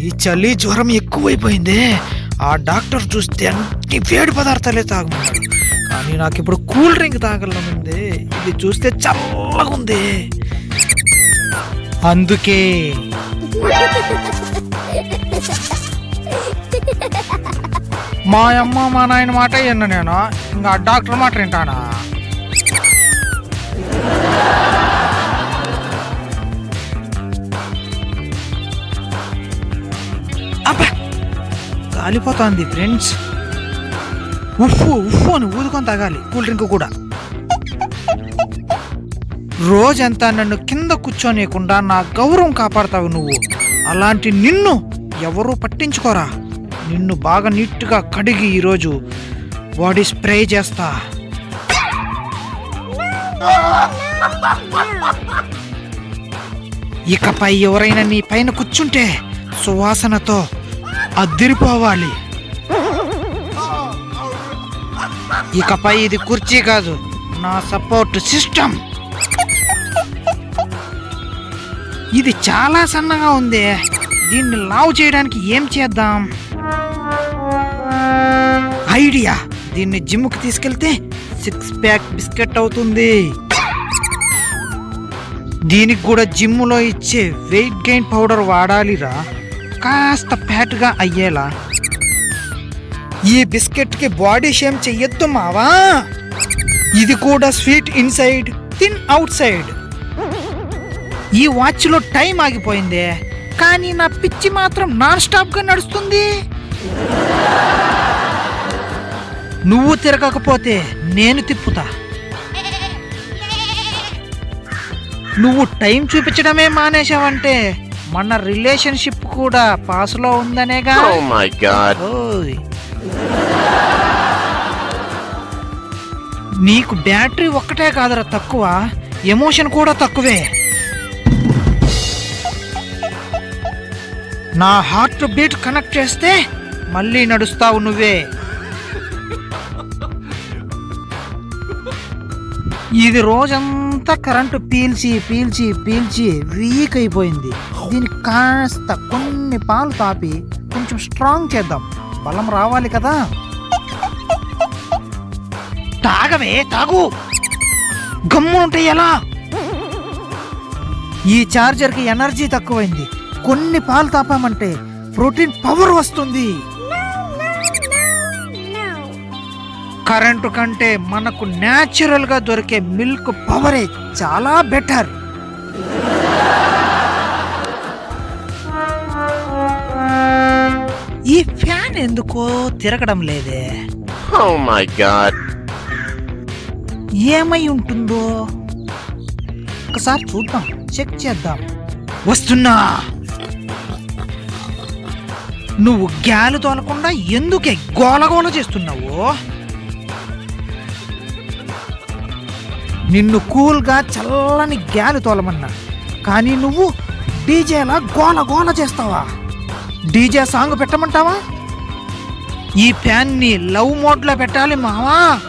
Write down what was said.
ఈ చలి జ్వరం ఎక్కువైపోయింది. ఆ డాక్టర్ చూస్తే అన్ని వేడి పదార్థాలే తాగమన్నాడు. కానీ నాకు ఇప్పుడు కూల్ డ్రింక్ తాగలనుంది. ఇది చూస్తే చల్లగా ఉంది అందుకే మా అమ్మ మా నాయన మాట విన్న నేను. ఇంకా డాక్టర్ మాట వింటానా? కాలిపోతుంది ఫ్రెండ్స్ ఉఫ్ఫు ఉఫ్ఫు అని ఊదుకొని తాగాలి కూల్ డ్రింక్ కూడా. రోజంతా నన్ను కింద కూర్చోనీయకుండా నా గౌరవం కాపాడతావు నువ్వు. అలాంటి నిన్ను ఎవరూ పట్టించుకోరా. నిన్ను బాగా నీట్గా కడిగి ఈరోజు బాడీ స్ప్రే చేస్తా. ఇకపై ఎవరైనా నీ పైన కూర్చుంటే సువాసనతో అద్దిరిపోవాలి. ఇకపై ఇది కుర్చీ కాదు నా సపోర్ట్ సిస్టమ్. ఇది చాలా సన్నగా ఉంది. దీన్ని లావు చేయడానికి ఏం చేద్దాం? ఐడియా. దీన్ని జిమ్కి తీసుకెళ్తే సిక్స్ ప్యాక్ బిస్కెట్ అవుతుంది. దీనికి కూడా జిమ్లో ఇచ్చే వెయిట్ గెయిన్ పౌడర్ వాడాలిరా. కాస్త ఫ్యాట్గా అయ్యేలా. ఈ బిస్కెట్కి బాడీ షేమ్ చెయ్యొద్దు మావా. ఇది కూడా sweet inside thin out side ఈ వాచ్లో టైం ఆగిపోయింది కానీ నా పిచ్చి మాత్రం నాన్ స్టాప్గా నడుస్తుంది. నువ్వు తిరగకపోతే నేను తిప్పుతా. నువ్వు టైం చూపించడమే మానేశావంటే మన రిలేషన్షిప్ కూడా పాసులో ఉందనేగా Oh god. ఓయ్. నీకు బ్యాటరీ ఒక్కటే కాదురా తక్కువ ఎమోషన్ కూడా తక్కువే నా హార్ట్ బీట్ కనెక్ట్ చేస్తే మళ్ళీ నడుస్తావు నువ్వే ఇది రోజంతా కరెంటు పీల్చి పీల్చి పీల్చి వీక్ అయిపోయింది. దీన్ని కాస్త కొన్ని పాలు తాపి కొంచెం స్ట్రాంగ్ చేద్దాం. బలం రావాలి కదా? తాగవే తాగు. గమ్ము ఉంటే ఎలా? ఈ చార్జర్కి ఎనర్జీ తక్కువైంది. కొన్ని పాలు తాపామంటే ప్రోటీన్ పవర్ వస్తుంది. కరెంటు కంటే మనకు న్యాచురల్గా దొరికే మిల్క్ పవరే చాలా బెటర్ ఈ ఫ్యాన్ ఎందుకో తిరగడం లేదే. Oh. ఏమై ఉంటుందో ఒకసారి చూద్దాం చెక్ చేద్దాం. వస్తున్నా. నువ్వు గ్యాలు తోలకుండా ఎందుకే గోలగోల చేస్తున్నావు? నిన్ను కూల్గా చల్లని గాలి తోలమన్నా. కానీ నువ్వు డీజేలా గోల గోల చేస్తావా? డీజే సాంగ్ పెట్టమంటావా? ఈ ఫ్యాన్ని లవ్ మోడ్లో పెట్టాలి మావా?